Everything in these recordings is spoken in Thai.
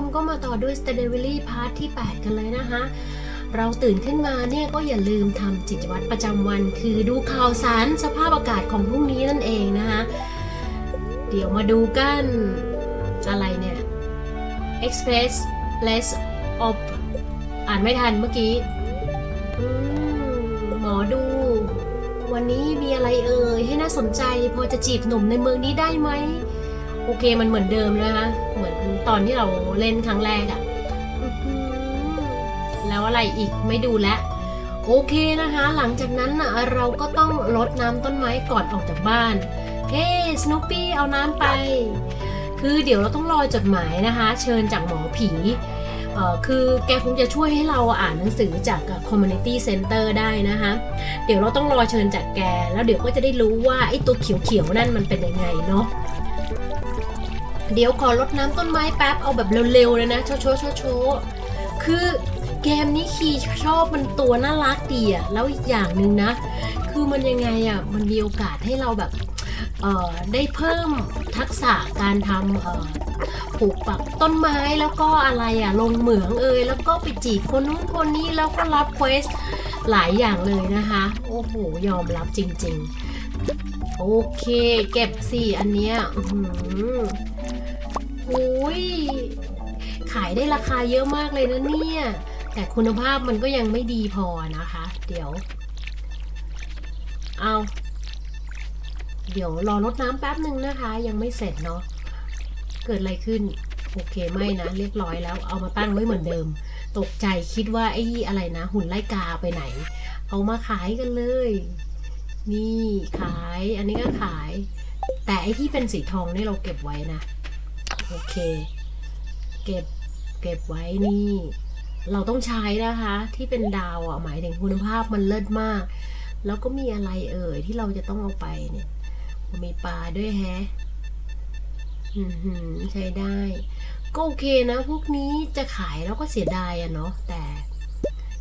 มก็มาต่อด้วย s t a d i v a l y Part ที่ 8 กันเลยนะคะ เราตื่นขึ้นมาเนี่ยก็อย่าลืมทำจิตวัตรประจำวัน คือดูข่าวสารสภาพอากาศของพรุ่งนี้นั่นเองนะคะ เดี๋ยวมาดูกัน อะไรเนี่ย Express less of อ่านไม่ทันเมื่อกี้หมอดู วันนี้มีอะไรเอ่ยให้น่าสนใจพอจะจีบหนุ่มในเมืองนี้ได้ไหม โอเคมันเหมือนเดิมนะคะเหมือนตอนที่เราเล่นครั้งแรกอะอื้อหือแล้วอะไรอีกไม่ดูแลวโอเคนะคะ หลังจากนั้นน่ะเราก็ต้องรดน้ำต้นไม้ก่อนออกจากบ้าน เฮ้สโนปี้เอาน้ำไป คือเดี๋ยวเราต้องรอจดหมายนะคะ เชิญจากหมอผีเอ่อคือแกคงจะช่วยให้เราอ่านหนังสือจาก community center ได้นะคะ เดี๋ยวเราต้องรอเชิญจากแก แล้วเดี๋ยวก็จะได้รู้ว่าไอ้ตัวเขียวๆนั่นมันเป็นยังไงเนาะ เดี๋ยวขอรดน้ำต้นไม้แป๊บเอาแบบเร็วๆเลยนะโชว์โชว์โชว์โชว์คือเกมนี้คีชอบมันตัวน่ารักดีอะแล้วอีกอย่างหนึ่งนะ คือมันยังไงอะมันมีโอกาสให้เราแบบได้เพิ่มทักษะการทำปลูกปักต้นไม้แล้วก็อะไรอะลงเหมืองเอยแล้วก็ไปจีบคนนู้นคนนี้แล้วก็รับเควสหลายอย่างเลยนะคะ โอ้โห ยอมรับจริงๆ โอเค เก็บสิอันเนี้ยอื้อ หืออุ้ยขายได้ราคาเยอะมากเลยนะเนี่ย แต่คุณภาพมันก็ยังไม่ดีพอนะคะ เดี๋ยว เอา เดี๋ยวรอรดน้ำแป๊บหนึ่งนะคะ ยังไม่เสร็จเนาะ เกิดอะไรขึ้น โอเคไม่นะ เรียบร้อยแล้ว เอามาตั้งไว้เหมือนเดิม ตกใจคิดว่าไอ้อะไรนะ หุ่นไล่กาไปไหน เอามาขายกันเลย นี่ขาย อันนี้ก็ขาย แต่ไอ้ที่เป็นสีทองนี่เราเก็บไว้นะ โอเค เก็บเก็บไว้นี่ เราต้องใช้นะคะ ที่เป็นดาวอะหมายถึงคุณภาพมันเลิศมาก แล้วก็มีอะไรเอ่ยที่เราจะต้องเอาไปเนี่ย มีปลาด้วยแฮะอือหือใช้ได้ ก็โอเคนะ พวกนี้จะขายแล้วก็เสียดายอะเนาะแต่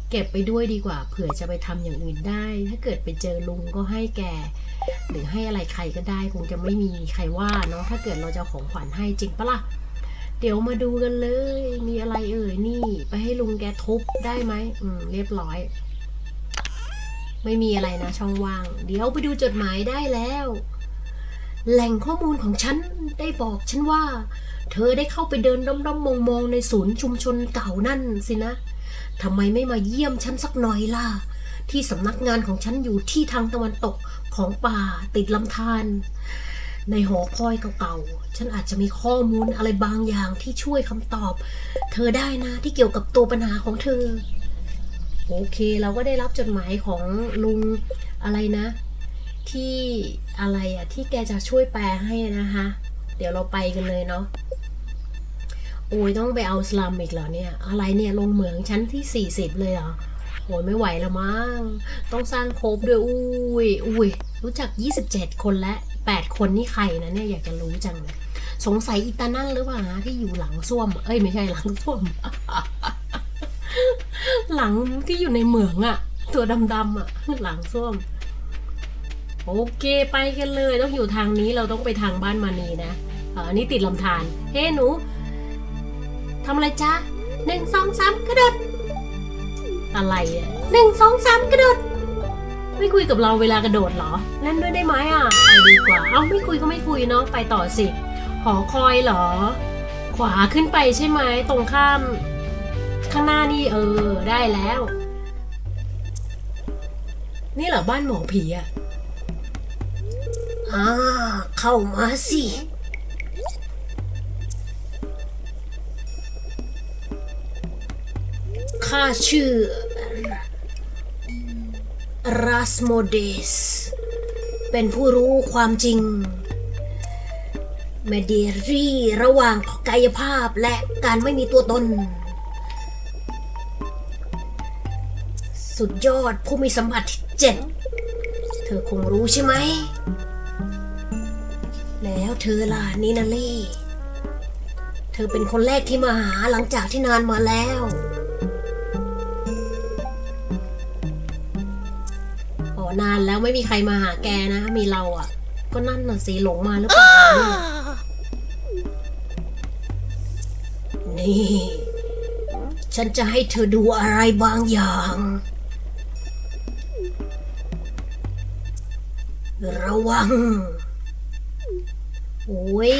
เก็บไปด้วยดีกว่า เผื่อจะไปทำอย่างอื่นได้ ถ้าเกิดไปเจอลุงก็ให้แก หรือให้อะไรใครก็ได้คงจะไม่มีใครว่าเนาะถ้าเกิดเราจะของขวัญให้จริงปะล่ะเดี๋ยวมาดูกันเลย มีอะไรเอ่ยนี่ ไปให้ลุงแกทุบได้ไหมอืมเรียบร้อย ไม่มีอะไรนะช่องว่าง เดี๋ยวไปดูจดหมายได้แล้ว แหล่งข้อมูลของฉันได้บอกฉันว่า เธอได้เข้าไปเดินด้อมๆมองๆในศูนย์ชุมชนเก่านั่นสินะ ทำไมไม่มาเยี่ยมฉันสักหน่อยล่ะ ที่สำนักงานของฉันอยู่ที่ทางตะวันตกของป่าติดลำธารในหอคอยเก่าๆ ฉันอาจจะมีข้อมูลอะไรบางอย่างที่ช่วยคำตอบ เธอได้นะที่เกี่ยวกับตัวปัญหาของเธอ โอเค เราก็ได้รับจดหมายของลุงอะไรนะ ที่อะไรอะที่แกจะช่วยแปลให้นะคะ เดี๋ยวเราไปกันเลยเนาะ โอ้ยต้องไปเอาสลัมอีกเหรอเนี่ย อะไรเนี่ยลงเหมืองชั้นที่ 40 เลยเหรอโอ้ยไม่ไหวแล้วมั้งต้องสร้างโคบด้วยอุ้ยอุ้ยรู้จัก 27 คนและ 8 คนนี่ใครนะเนี่ยอยากจะรู้จังเลยสงสัยอีตานั่นหรือเปล่าที่อยู่หลังส้วม เอ้ยไม่ใช่หลังส้วม หลังที่อยู่ในเหมืองอะตัวดำๆอะหลังส้วม โอเคไปกันเลยต้องอยู่ทางนี้เราต้องไปทางบ้านมานีนะอออันนี้ติดลำธารเฮ้หนู ทำอะไรจ๊ะหนึ่งสองสามกระโดด อะไรอะหนึ่งสองสามกระโดด ไม่คุยกับเราเวลากระโดดเหรอ เล่นด้วยได้ไหมอะ ไปดีกว่า เอ้าไม่คุยก็ไม่คุยเนาะ ไปต่อสิ หอคอยเหรอ ขวาขึ้นไปใช่ไหม ตรงข้าม ข้างหน้านี่เออ ได้แล้ว นี่เหรอบ้านหมอผีอะ อ่า เข้ามาสิ ข้าชื่อรัสโมเดส เป็นผู้รู้ความจริงเมเดรีระหว่างกายภาพและการไม่มีตัวตน สุดยอดผู้มีสมผัสที่เจ็ด เธอคงรู้ใช่ไหม แล้วเธอล่ะนินาลี่ เธอเป็นคนแรกที่มาหาหลังจากที่นานมาแล้ว นานแล้วไม่มีใครมาหาแกนะ มีเราอะ ก็นั่นน่ะสิหลงมาหรือเปล่าเนี่ยนี่ ฉันจะให้เธอดูอะไรบางอย่าง ระวัง โอ้ย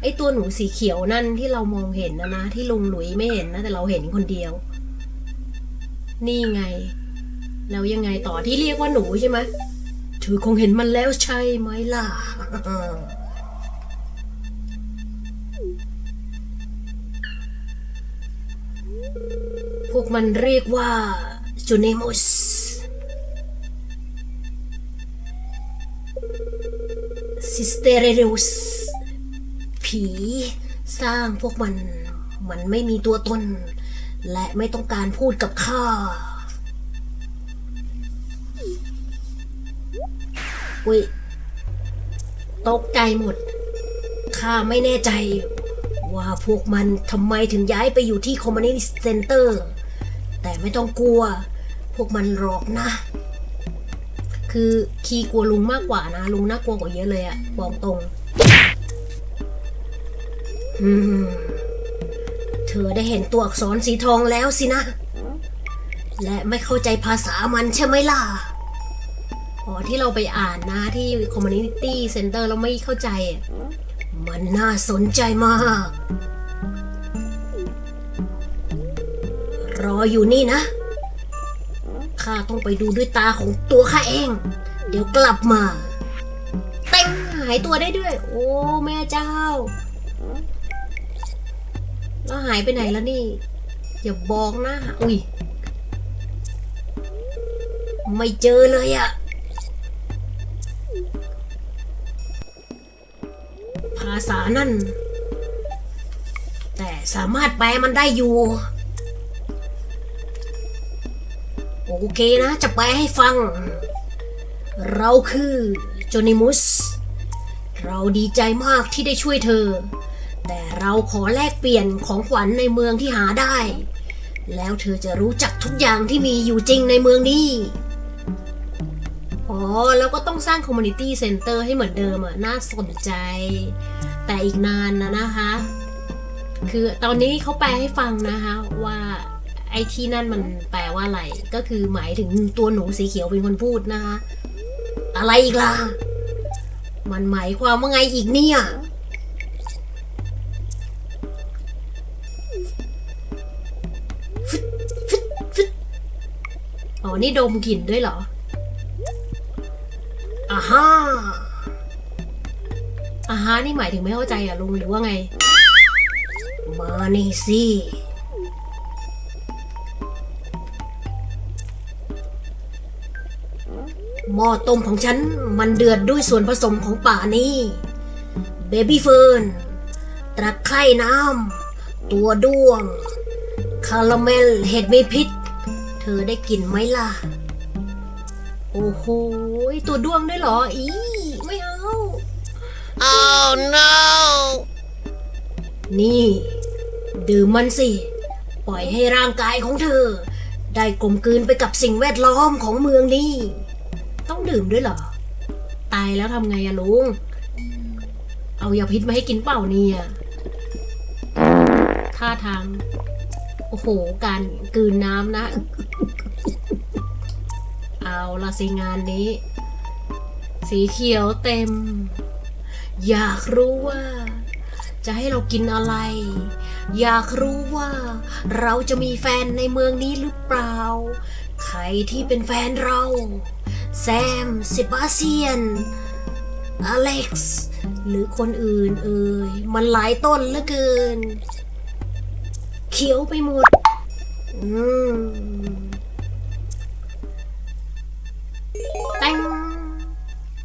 ไอตัวหนูสีเขียวนั่นที่เรามองเห็นนะนะ ที่ลุงหลุยไม่เห็นนะ แต่เราเห็นคนเดียว นี่ไง แล้วยังไงต่อที่เรียกว่าหนูใช่ไหมเธอคงเห็นมันแล้วใช่ไหมล่ะ พวกมันเรียกว่าจูเนมุสซิสเตเรรุสผีสร้างพวกมัน มันไม่มีตัวตน และไม่ต้องการพูดกับข้า อุ้ยตกใจหมด ข้าไม่แน่ใจ ว่าพวกมันทำไมถึงย้ายไปอยู่ที่คอมม u นิสต์เซ็นเตอร์ แต่ไม่ต้องกลัว พวกมันหลอกนะ คือคีกลัวลุงมากกว่านะ ลุงน่ากลัวกว่าเยอะเลยอะบอกตรงอืมเธอได้เห็นตัวอักษรสีทองแล้วสินะ และไม่เข้าใจภาษามันใช่ไหมล่ะ อ๋อที่เราไปอ่านนะที่ Community Center เราไม่เข้าใจ มันน่าสนใจมาก รออยู่นี่นะ ข้าต้องไปดูด้วยตาของตัวข้าเอง เดี๋ยวกลับมา เต็งหายตัวได้ด้วย โอ้ แม่เจ้า แล้วหายไปไหนแล้วนี่ อย่าบอกนะ อุ้ย ไม่เจอเลยอะ ภาษานั่น แต่สามารถแปลมันได้อยู่ โอเคนะ จะแปลให้ฟัง เราคือโจนิมุส เราดีใจมากที่ได้ช่วยเธอ แต่เราขอแลกเปลี่ยนของขวัญในเมืองที่หาได้ แล้วเธอจะรู้จักทุกอย่างที่มีอยู่จริงในเมืองนี้ แล้วก็ต้องสร้าง Community Center ให้เหมือนเดิมอะน่าสนใจ แต่อีกนานนะนะคะ คือตอนนี้เขาแปลให้ฟังนะคะว่าไอ้ที่นั่นมันแปลว่าอะไร ก็คือหมายถึงตัวหนูสีเขียวเป็นคนพูดนะคะ อะไรอีกล่ะ มันหมายความว่าไงอีกเนี่ยอ๋อ นี่ดมกลิ่นด้วยเหรอ อ่าฮะอ่าฮะนี่หมายถึงไม่เข้าใจอะลุงหรือว่าไง มานี่สิหม้อต้มของฉันมันเดือดด้วยส่วนผสมของป่านี้เบบี้เฟิร์นตะไคร่น้ำตัวด้วง คาราเมลเห็ดมีพิษ เธอได้กลิ่นไหมล่ะ โอ้โหตัวด้วงด้วยเหรอ อีไม่เอา Oh no! นี่ ดื่มมันสิ ปล่อยให้ร่างกายของเธอ ได้กลมกลืนไปกับสิ่งแวดล้อมของเมืองนี้ ต้องดื่มด้วยเหรอ ตายแล้วทำไงอะลุง เอายาพิษมาให้กินเปล่าเนี่ยท่าทาง โอ้โห การกลืนน้ำนะ เอาละสิงานนี้ สีเขียวเต็ม อยากรู้ว่า จะให้เรากินอะไร อยากรู้ว่า เราจะมีแฟนในเมืองนี้หรือเปล่า ใครที่เป็นแฟนเรา แซมเซบาสเตียน อเล็กซ์หรือคนอื่นเอ่ยมันหลายต้นเหลือเกิน เขียวไปหมด อืม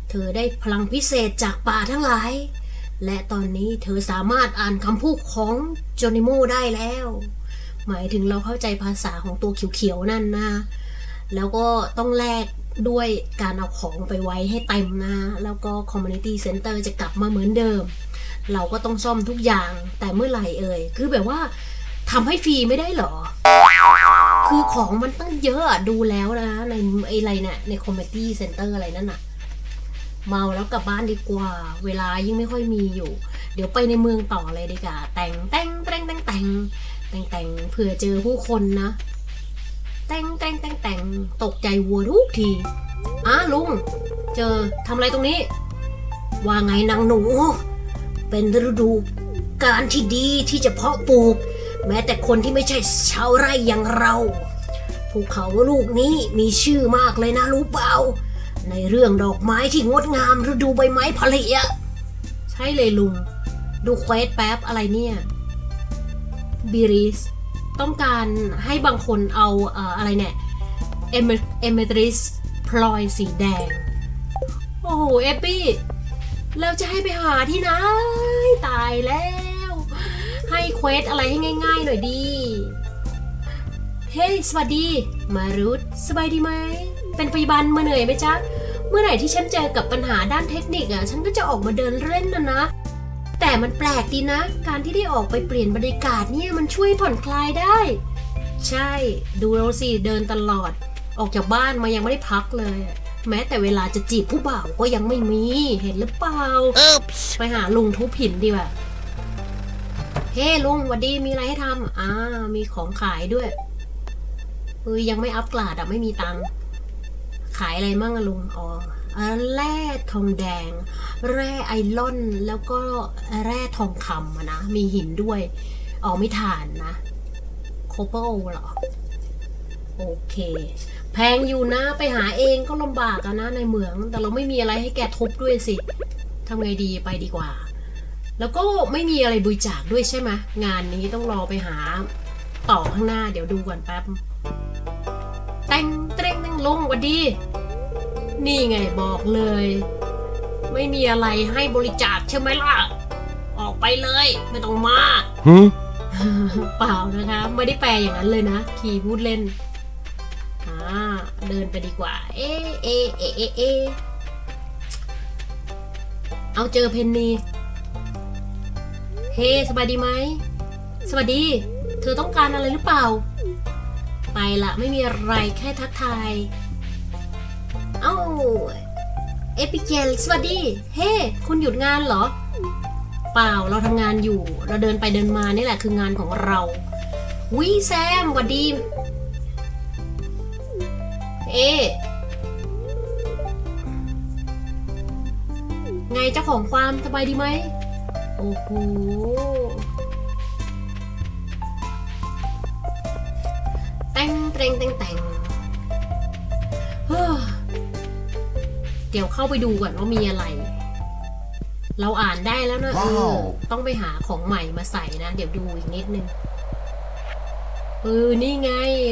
เธอได้พลังพิเศษจากป่าทั้งหลาย และตอนนี้เธอสามารถอ่านคำพูดของโจนิโมได้แล้ว หมายถึงเราเข้าใจภาษาของตัวเขียวๆนั่นนะ แล้วก็ต้องแลกด้วยการเอาของไปไว้ให้เต็มนะ แล้วก็ Community Center จะกลับมาเหมือนเดิม เราก็ต้องซ่อมทุกอย่างแต่เมื่อไหร่เอ่ย คือแบบว่าทำให้ฟรีไม่ได้เหรอ คือของมันตั้งเยอะดูแล้วนะ ในไออะไรเนี่ยใน Community Center อร์อะไรนั่นน่ะ เมาแล้วกลับบ้านดีกว่า เวลายิ่งไม่ค่อยมีอยู่ เดี๋ยวไปในเมืองต่อเลยดีกว่า แต่งแต่งแต่งแต่งแต่งแต่งแต่งเผื่อเจอผู้คนนะ แต่งแต่งแต่งแต่งตกใจวัวทุกทีอ้าลุง เจอทำอะไรตรงนี้ ว่าไงนางหนู เป็นฤดูการที่ดีที่จะเพาะปลูก แม้แต่คนที่ไม่ใช่ชาวไร่อย่างเราภูเขาลูกนี้มีชื่อมากเลยนะรู้เปล่า ในเรื่องดอกไม้ที่งดงามฤดูใบไม้ผลิอะใช่เลยลุง ดูเควสแป๊บอะไรเนี่ยบีริสต้องการให้บางคนเอาเอ่ออะไรเนี่ยเอเมเอเมทริสพลอยสีแดง โอ้โหเอปปี้แล้วจะให้ไปหาที่ไหนตายแล้ว ให้เควสอะไรให้ง่าย ๆ หน่อยดีเฮ้ยสวัสดี มารุธสบายดีไหม เป็นพยาบาลมาเหนื่อยไหมจ๊ะ เมื่อไหร่ที่ฉันเจอกับปัญหาด้านเทคนิคอะ ฉันก็จะออกมาเดินเล่นนะนะ แต่มันแปลกดีนะ การที่ได้ออกไปเปลี่ยนบรรยากาศเนี่ยมันช่วยผ่อนคลายได้ ใช่ ดูเราสิเดินตลอด ออกจากบ้านมายังไม่ได้พักเลย แม้แต่เวลาจะจีบผู้บ่าวก็ยังไม่มี เห็นหรือเปล่า Oops. ไปหาลุงทุบหินดีกว่าเฮ้ลุงหวัดดีมีอะไรให้ทำอ่ามีของขายด้วยเอ้ยยังไม่อัพกลาดอะไม่มีตังค์ ขายอะไรมั่งลุงอ๋อแร่ทองแดง แร่ไอรอน แล้วก็แร่ทองคำนะ มีหินด้วยอ๋อไม่ถ่านนะโคเปอร์เหรอ โอเค แพงอยู่นะไปหาเองก็ลำบากอะนะในเหมือง แต่เราไม่มีอะไรให้แกทุบด้วยสิทำไงดีไปดีกว่า แล้วก็ไม่มีอะไรบริจาคด้วยใช่ไหมงานนี้ต้องรอไปหาต่อข้างหน้าเดี๋ยวดูก่อนแป๊บ แต่งเตรงแต่งลงหวัดดี นี่ไงบอกเลย ไม่มีอะไรให้บริจาคใช่ไหมล่ะ ออกไปเลย ไม่ต้องมา Huh? เปล่านะคะ ไม่ได้แปลอย่างนั้นเลยนะ ขี่พูดเล่นอ่าเดินไปดีกว่า เอะเอะเอะเอะเอะเอาเจอเพนนีเฮ้สบายดีไหมสวัสดี เธอต้องการอะไรหรือเปล่า ไปละไม่มีอะไรแค่ทักทาย เอ้า เอพิเกลสวัสดี เฮ้คุณหยุดงานเหรอ เปล่าเราทำงานอยู่ เราเดินไปเดินมานี่แหละคืองานของเราวิแซมหวัดดี เอะไงเจ้าของความสบายดีไหม โอ้โห แต่งแต่งแต่งแต่งเฮ้อเดี๋ยวเข้าไปดูก่อนว่ามีอะไร เราอ่านได้แล้วนะเออว้าวต้องไปหาของใหม่มาใส่นะ เดี๋ยวดูอีกนิดนึงเออนี่ไง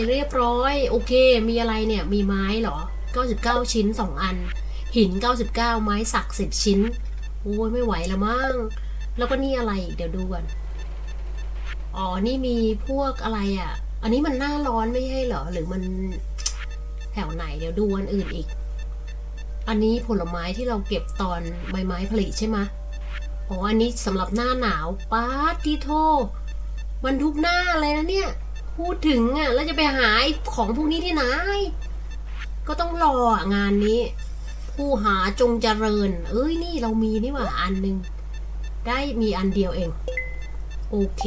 เรียบร้อย โอเค มีอะไรเนี่ย มีไม้เหรอ 99 ชิ้น 2 อัน หิน 99 ไม้สัก 10 ชิ้น โอ้ยไม่ไหวแล้วมั้งแล้วก็นี่อะไรอีกเดี๋ยวดูก่อนอ๋อ นี่มีพวกอะไรอะ อันนี้มันหน้าร้อนไม่ใช่เหรอ หรือมันแถวไหนเดี๋ยวดูวันอื่นอีก อันนี้ผลไม้ที่เราเก็บตอนใบไม้ผลิใช่ไหมอ๋ออันนี้สำหรับหน้าหนาวป้าดทีโท มันทุกหน้าเลยนะเนี่ย พูดถึงอะแล้วจะไปหาของพวกนี้ที่ไหน ก็ต้องรออะงานนี้ ผู้หาจงเจริญ เอ้ยนี่เรามีนี่หว่าอันหนึ่งได้มีอันเดียวเอง โอเค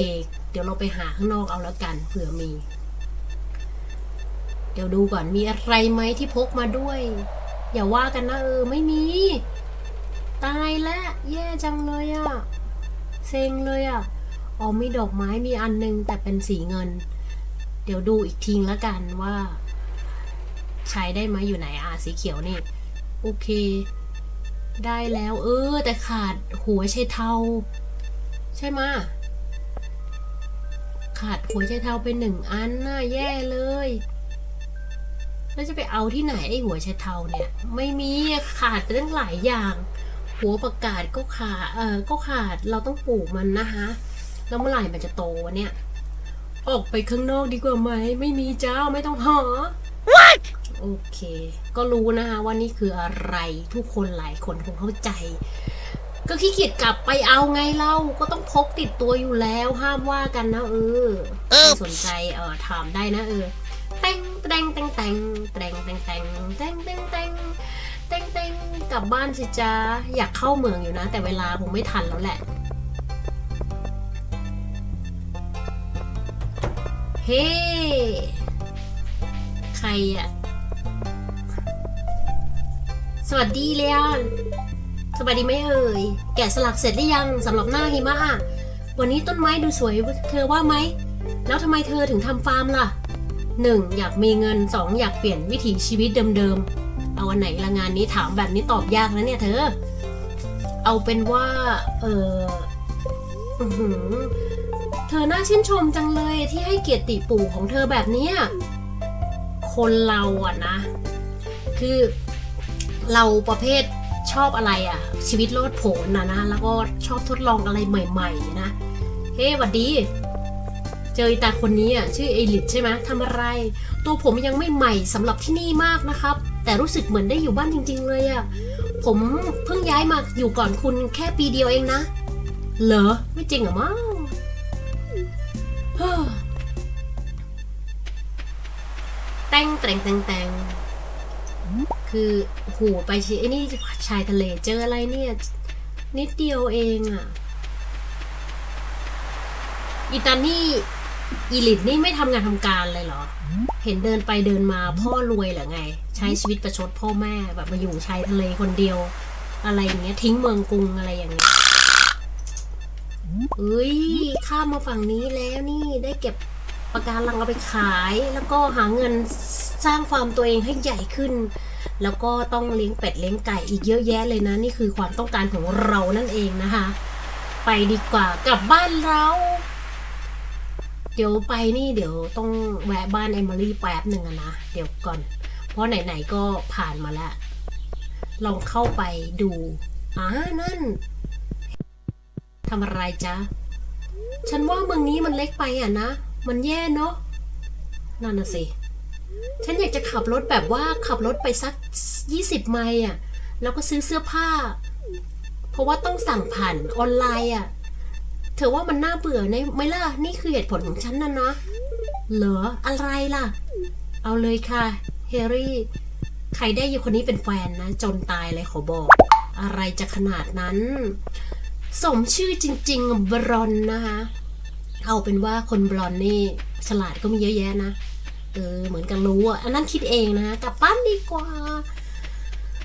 เดี๋ยวเราไปหาข้างนอกเอาแล้วกันเผื่อมี เดี๋ยวดูก่อนมีอะไรไหมที่พกมาด้วย อย่าว่ากันนะเออไม่มี ตายแล้วแย่จังเลยอะเซ็งเลยอะอ๋อมีดอกไม้มีอันนึงแต่เป็นสีเงิน เดี๋ยวดูอีกทีแล้วกันว่า ใช้ได้ไหมอยู่ไหนอะสีเขียวนี่ โอเค ได้แล้ว เออ แต่ขาดหัวไชเทา ใช่ไหม ขาดหัวไชเทาเป็นหนึ่งอันน่ะแย่เลย แล้วจะไปเอาที่ไหนไอ้หัวไชเทาเนี่ย ไม่มีอะขาดไปตั้งหลายอย่าง หัวประกาศก็ขาดเออก็ขาดเราต้องปลูกมันนะคะแล้วเมื่อไหร่มันจะโตวะเนี่ย ออกไปข้างนอกดีกว่าไหมไม่มีเจ้าไม่ต้องหอ What? โอเค ก็รู้นะคะว่านี่คืออะไรทุกคนหลายคนคงเข้าใจ ก็ขี้เกียจกลับไปเอาไงเล่าก็ต้องพกติดตัวอยู่แล้วห้ามว่ากันนะเออใครสนใจเออถามได้นะเออแตงแตงแตงแตงแตงแตงแตงแตงแตงแตงแตงแตงกลับบ้านสิจ้าอยากเข้าเมืองอยู่นะ แต่เวลาผมไม่ทันแล้วแหละ เฮ้ ใครอะสวัสดีเลียน สวัสดีไหมเอ่ย แกะสลักเสร็จหรือยังสำหรับหน้าหิมะอะวันนี้ต้นไม้ดูสวยเธอว่าไหม แล้วทำไมเธอถึงทำฟาร์มล่ะหนึ่งอยากมีเงินสองอยากเปลี่ยนวิถีชีวิตเดิมๆ เอาอันไหนละงานนี้ถามแบบนี้ตอบยากนะเนี่ยเธอ เอาเป็นว่า เอออื้อหือเธอน่าชื่นชมจังเลยที่ให้เกียรติปู่ของเธอแบบนี้ คนเราอะนะ คือเราประเภท ชอบอะไรอะชีวิตโลดโผนนะนะแล้วก็ชอบทดลองอะไรใหม่ ๆ นะเฮ้หวัดดี เจอตาคนนี้อะชื่อเอลิทใช่ไหมทำอะไร ตัวผมยังไม่ใหม่สำหรับที่นี่มากนะครับ แต่รู้สึกเหมือนได้อยู่บ้านจริง ๆ เลยอะผมเพิ่งย้ายมาอยู่ก่อนคุณแค่ปีเดียวเองนะ เหรอ ไม่จริงเหรอมั้งเฮ้อแต่งแต่งแต่งแต่ง คือหูไปชิไอ้นี่ชายทะเลเจออะไรเนี่ย นิดเดียวเองอะอีตานี่อีลิทนี่ไม่ทำงานทำการเลยเหรอ เห็นเดินไปเดินมาพ่อรวยเหรอไง ใช้ชีวิตประชดพ่อแม่แบบมาอยู่ชายทะเลคนเดียว อะไรอย่างเงี้ยทิ้งเมืองกรุงอะไรอย่างเงี้ยเอ้ยข้ามมาฝั่งนี้แล้วนี่ได้เก็บปะการังเอาไปขาย แล้วก็หาเงิน สร้างฟาร์มตัวเองให้ใหญ่ขึ้น แล้วก็ต้องเลี้ยงเป็ดเลี้ยงไก่อีกเยอะแยะเลยนะ นี่คือความต้องการของเรานั่นเองนะคะ ไปดีกว่ากลับบ้านเรา เดี๋ยวไปนี่เดี๋ยวต้องแวะบ้านเอมิลี่แป๊บหนึ่งอะนะ เดี๋ยวก่อน เพราะไหนๆก็ผ่านมาแล้วลองเข้าไปดูอ่านั่นทำอะไรจ๊ะ ฉันว่าเมืองนี้มันเล็กไปอะนะ มันแย่เนาะนั่นน่ะสิ ฉันอยากจะขับรถแบบว่าขับรถไปสัก 20 ไมล์อะ แล้วก็ซื้อเสื้อผ้า เพราะว่าต้องสั่งผ่านออนไลน์อะ เธอว่ามันน่าเบื่อไหมล่ะ นี่คือเหตุผลของฉันนะนะ เหรอ อะไรล่ะ เอาเลยค่ะ เฮรี่ ใครได้ยูคนนี้เป็นแฟนนะ จนตายเลยขอบอก อะไรจะขนาดนั้น สมชื่อจริง ๆ บรอนนะคะ เอาเป็นว่าคนบลอนนี่ ฉลาดก็มีเยอะแยะนะ เออเหมือนกันรู้อะอันนั้นคิดเองนะกลับบ้านดีกว่า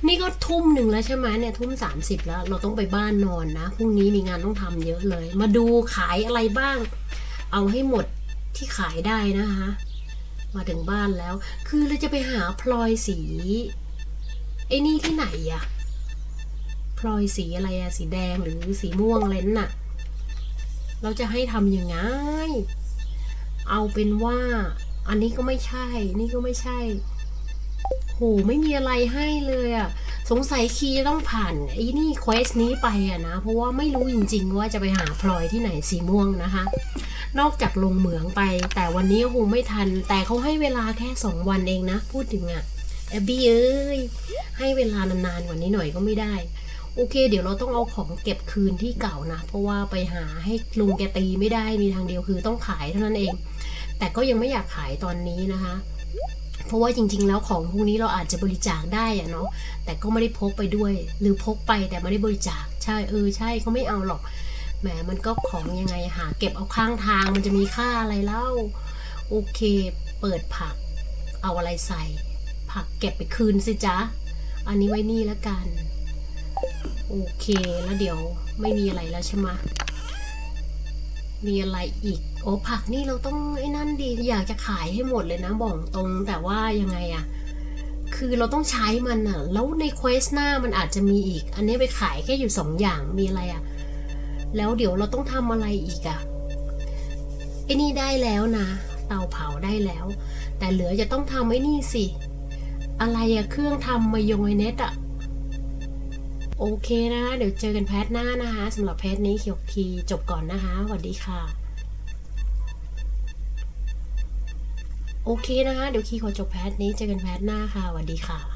นี่ก็ทุ่มหนึ่งแล้วใช่ไหมเนี่ยทุ่มสามสิบแล้ว เราต้องไปบ้านนอนนะพรุ่งนี้มีงานต้องทำเยอะเลย มาดูขายอะไรบ้าง เอาให้หมดที่ขายได้นะคะ มาถึงบ้านแล้ว คือเราจะไปหาพลอยสีไอ้นี่ที่ไหนอะพลอยสีอะไรอะสีแดงหรือสีม่วงอะไรนั่นน่ะ เราจะให้ทำยังไง เอาเป็นว่า อันนี้ก็ไม่ใช่ นี่ก็ไม่ใช่ โห ไม่มีอะไรให้เลยอะสงสัยคีย์ต้องผ่านไอ้นี่เควสนี้ไปอะนะ เพราะว่าไม่รู้จริง ๆ ว่าจะไปหาพลอยที่ไหนสีม่วงนะคะ นอกจากลงเหมืองไป แต่วันนี้คงไม่ทัน แต่เขาให้เวลาแค่สองวันเองนะ พูดถึงอะแอบบี้เอ้ย ให้เวลานานๆกว่านี้หน่อยก็ไม่ได้โอเค เดี๋ยวเราต้องเอาของเก็บคืนที่เก่านะ เพราะว่าไปหาให้ลุงแกตีไม่ได้มีทางเดียวคือต้องขายเท่านั้นเอง แต่ก็ยังไม่อยากขายตอนนี้นะคะ เพราะว่าจริง ๆ แล้วของพวกนี้เราอาจจะบริจาคได้อะเนาะแต่ก็ไม่ได้พกไปด้วย หรือพกไปแต่ไม่ได้บริจาคใช่เออใช่เขาไม่เอาหรอกแหมมันก็ของยังไงหาเก็บเอาข้างทางมันจะมีค่าอะไรเล่าโอเค เปิดผัก เอาอะไรใส่ ผักเก็บไปคืนสิจ๊ะอันนี้ไว้นี่แล้วกัน โอเคแล้วเดี๋ยวไม่มีอะไรแล้วใช่ไหมมีอะไรอีก โอ้ผักนี่เราต้องไอ้นั่นดีอยากจะขายให้หมดเลยนะบอกตรงแต่ว่ายังไงอะคือเราต้องใช้มันอะแล้วในเควสหน้ามันอาจจะมีอีก อันนี้ไปขายแค่อยู่สองอย่างมีอะไรอะแล้วเดี๋ยวเราต้องทำอะไรอีกอะไอ้นี่ได้แล้วนะเตาเผาได้แล้ว แต่เหลือจะต้องทำไอ้นี่สิ อะไรอะเครื่องทำมายองเนสอะโอเคนะคะเดี๋ยวเจอกันแพทหน้านะคะสำหรับแพทนี้เขียวคีจบก่อนนะคะสวัสดีค่ะ โอเคนะคะ เดี๋ยวคีขอจบแพทนี้เจอกันแพทหน้าค่ะสวัสดีค่ะ